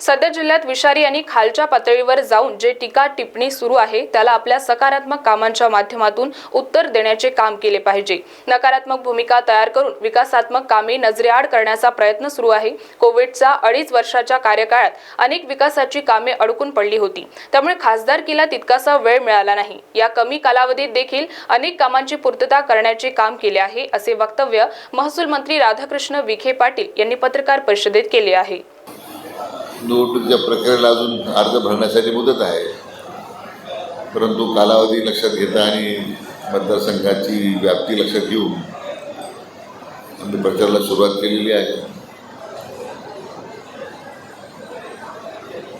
सध्या जिल्ह्यात विषारी आणि खालच्या पातळीवर जाऊन जे टीका टिप्पणी सुरू आहे त्याला आपल्या सकारात्मक कामांच्या माध्यमातून उत्तर देण्याचे काम केले पाहिजे. नकारात्मक भूमिका तयार करून विकासात्मक कामे नजरेआड करण्याचा प्रयत्न सुरू आहे. कोविडचा अडीच वर्षाच्या कार्यकाळात अनेक विकासाची कामे अडकून पडली होती. त्यामुळे खासदारकीला तितकासा वेळ मिळाला नाही. या कमी कालावधीत देखील अनेक कामांची पूर्तता करण्याचे काम केले आहे असे वक्तव्य महसूल मंत्री राधाकृष्ण विखे पाटील यांनी पत्रकार परिषदेत केले आहे. निवडणुकीच्या प्रक्रियेला अजून अर्ज भरण्यासाठी मुदत आहे. परंतु कालावधी लक्षात घेता आणि मतदारसंघाची व्याप्ती लक्षात घेऊन आम्ही प्रचाराला सुरुवात केलेली आहे.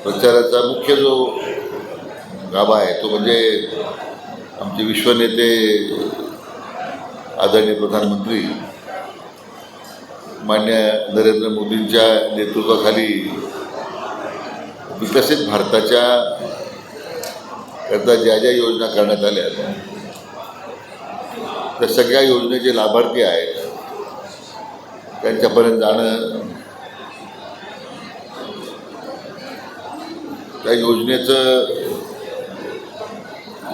प्रचाराचा मुख्य जो गाभा आहे तो म्हणजे आमचे विश्वनेते आदरणीय प्रधानमंत्री मान्य नरेंद्र मोदींच्या नेतृत्वाखाली विकसित भारताच्या करता ज्या ज्या योजना करण्यात आल्या त्या सगळ्या योजनेचे लाभार्थी आहेत. त्यांच्यापर्यंत जाणं त्या योजनेचं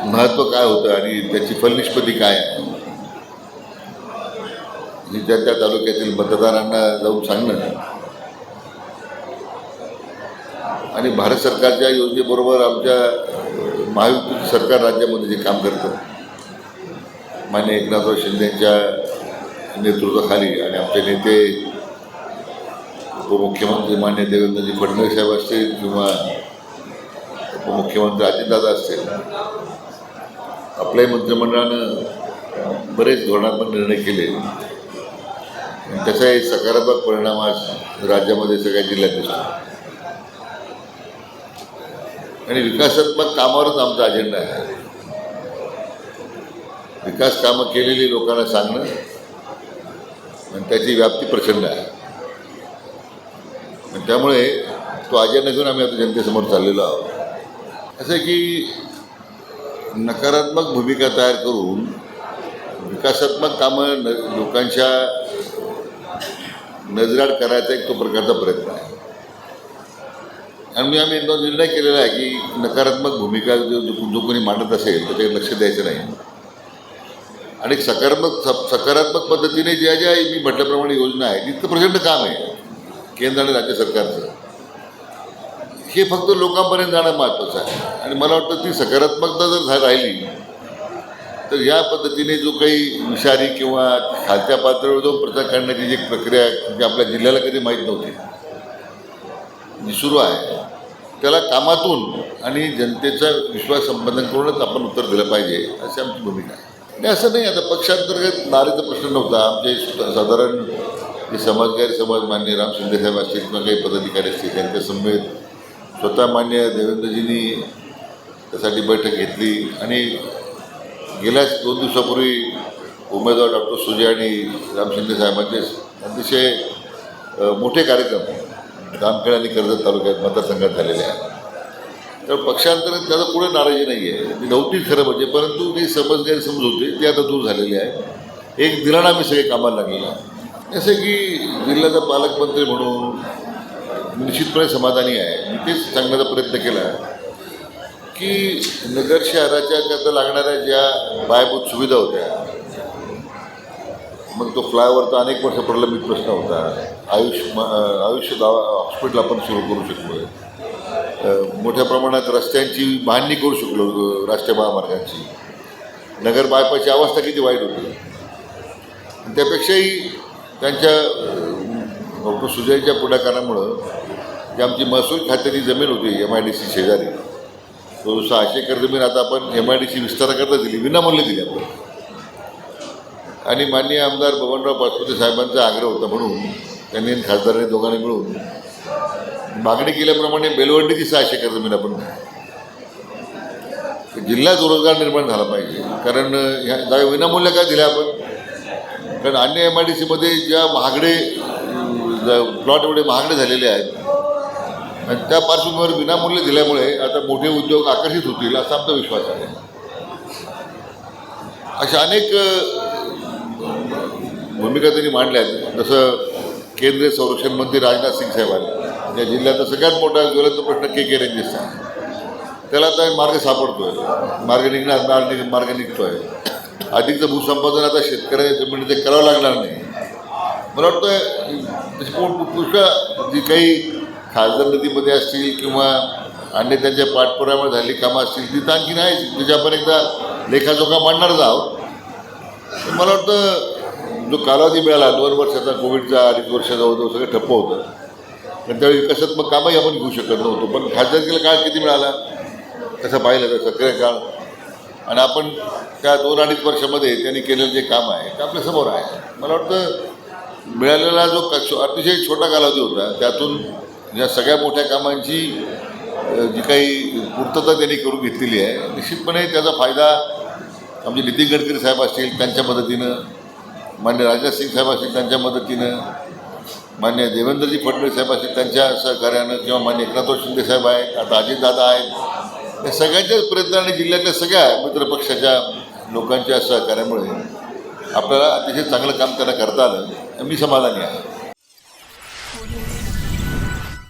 महत्त्व काय होतं आणि त्याची फलनिष्पती काय आहे? ही त्या त्या तालुक्यातील मतदारांना जाऊन सांगणं आणि भारत सरकारच्या योजनेबरोबर आमच्या अ, महायुती सरकार राज्यामध्ये जे काम करतं मान्य एकनाथराव शिंदेच्या नेतृत्वाखाली आणि आमचे नेते उपमुख्यमंत्री मान्य देवेंद्रजी फडणवीस साहेब असतील किंवा उपमुख्यमंत्री अजितदादा असतील आपल्याही मंत्रिमंडळानं बरेच धोरणात्मक निर्णय केले. त्याचाही सकारात्मक परिणाम आज राज्यामध्ये सगळ्या जिल्ह्यात दिसतो आणि विकासात्मक कामावरच आमचा अजेंडा आहे. विकास कामं केलेली लोकांना सांगणं आणि त्याची व्याप्ती प्रचंड आहे. आणि त्यामुळे तो अजेंडा घेऊन आम्ही आता जनतेसमोर चाललेलो आहोत. असं आहे की नकारात्मक भूमिका तयार करून विकासात्मक कामं न लोकांच्या नजराड करायचा एक तो प्रकारचा प्रयत्न आहे. आणि आम्ही एकदा निर्णय केलेला आहे की नकारात्मक भूमिका जो जो कोणी मांडत असेल तर ते लक्ष द्यायचं नाही. आणि सकारात्मक सकारात्मक पद्धतीने ज्या ज्या मी म्हटल्याप्रमाणे योजना आहे तिथं प्रचंड काम आहे केंद्र आणि राज्य सरकारचं. हे फक्त लोकांपर्यंत जाणं महत्त्वाचं आहे. आणि मला वाटतं ती सकारात्मकता जर झा राहिली तर या पद्धतीने जो काही विषारी किंवा खालच्या पातळीवर जो प्रचार करण्याची जी प्रक्रिया आहे, जी आपल्या जिल्ह्याला कधी माहीत नव्हती. सुरू आहे. त्याला कामातून आणि जनतेचा विश्वास संपादन करूनच आपण उत्तर दिलं पाहिजे अशी आमची भूमिका आहे. आणि असं नाही आता पक्षांतर्गत नारीचा प्रश्न नव्हता. आमचे साधारण जे समाजकारी समाज मान्य राम शिंदेसाहेब असतील किंवा काही पदाधिकारी असतील त्यांच्या समवेत स्वतः मान्य देवेंद्रजींनी त्यासाठी बैठक घेतली. आणि गेल्याच दोन दिवसापूर्वी उमेदवार डॉक्टर सुजय आणि राम शिंदे साहेबांचे अतिशय मोठे कार्यक्रम जामखेड आणि कर्जत तालुक्यात मतदारसंघात झालेले आहे तर पक्षांतरण त्याला पुढे नाराजी नाही आहे. ती नव्हतीच खरं म्हणजे परंतु ती समज गैरसमज होते ती आता दूर झालेली आहे एक दिलाना आम्ही सगळे कामाला लागलेला आहे. जसं की जिल्ह्याचा पालकमंत्री म्हणून निश्चितपणे समाधानी आहे. मी तेच सांगण्याचा प्रयत्न केला की नगर शहराच्या करता लागणाऱ्या ज्या पायाभूत सुविधा होत्या मग तो फ्लायओव्हरचा अनेक वर्ष प्रलंबित प्रश्न होता. आयुष म- आयुष्य दावा हॉस्पिटल आपण सुरू करू शकलो मोठ्या प्रमाणात रस्त्यांची बांधणी करू शकलो राष्ट्रीय महामार्गांची. नगर बायपासची अवस्था किती वाईट होती. त्यापेक्षाही त्यांच्या डॉक्टर सुजयच्या पुढाकारामुळं जी आमची महसूल खात्याची जमीन होती एम आय डी सी शेजारी तो सहाशे एकर जमीन आता आपण एम आय डी सी विस्ताराकरता दिली विनामूल्य दिली आपण. आणि माननीय आमदार बबनराव पाचपुते साहेबांचा आग्रह होता म्हणून त्यांनी खासदारांनी दोघांनी मिळून मागणी केल्याप्रमाणे बेलवंडीची सहाशे कर्ज जमीन आपण जिल्ह्यात रोजगार निर्माण झाला पाहिजे. कारण ह्या जागा विनामूल्य काय दिल्या आपण? कारण अन्य एम आय डी सीमध्ये ज्या महागडे प्लॉट एवढे महागडे झालेले आहेत आणि त्या पार्श्वभूमीवर विनामूल्य दिल्यामुळे आता मोठे उद्योग आकर्षित होतील असा आमचा विश्वास आहे. अशा अनेक भूमिका त्यांनी मांडल्या आहेत जसं केंद्रीय संरक्षण मंत्री राजनाथ सिंग साहेबांनी. या जिल्ह्याचा सगळ्यात मोठा ज्वलंत प्रश्न के के रेंजेसचा त्याला आता मार्ग सापडतोय. मार्ग निघणार मार्ग निघ- मार्ग निघतोय. अधिकचं भूसंपादन आता शेतकऱ्याच्या ते करावं लागणार नाही. मला वाटतं पुष्कळ जी काही खासदार नदीमध्ये असतील किंवा अन्य त्यांच्या पाठपुराव्यामुळे झालेली कामं असतील ती तर आणखी नाही त्याची आपण एकदा लेखाजोखा मांडणारच आहोत. मला वाटतं जो कालावधी मिळाला दोन वर्षाचा कोविडचा अडीच वर्षाचा होतो सगळं ठप्प होतं. पण त्यावेळी विकासात्मक कामही आपण घेऊ शकत नव्हतो. पण खासदारकीला काळ किती मिळाला? तसं पाहिलं तर सक्रिय काळ. आणि आपण त्या दोन अडीच वर्षामध्ये त्यांनी केलेलं जे काम आहे ते आपल्यासमोर आहे. मला वाटतं मिळालेला जो क अतिशय छोटा कालावधी होता त्यातून या सगळ्या मोठ्या कामांची जी काही पूर्तता त्यांनी करून घेतलेली आहे निश्चितपणे त्याचा फायदा आमचे नितीन गडकरी साहेब असतील त्यांच्या मदतीनं मान्य राजनाथ सिंग साहेब असतील त्यांच्या मदतीनं मान्य देवेंद्रजी फडणवीस साहेब असतील त्यांच्या सहकार्यानं किंवा मान्य एकनाथराव शिंदे साहेब आहेत आता अजितदादा आहेत या सगळ्यांच्याच प्रयत्न आणि जिल्ह्यातल्या सगळ्या मित्रपक्षाच्या लोकांच्या सहकार्यामुळे आपल्याला अतिशय चांगलं काम त्यांना करता आलं मी समाधानी आहे.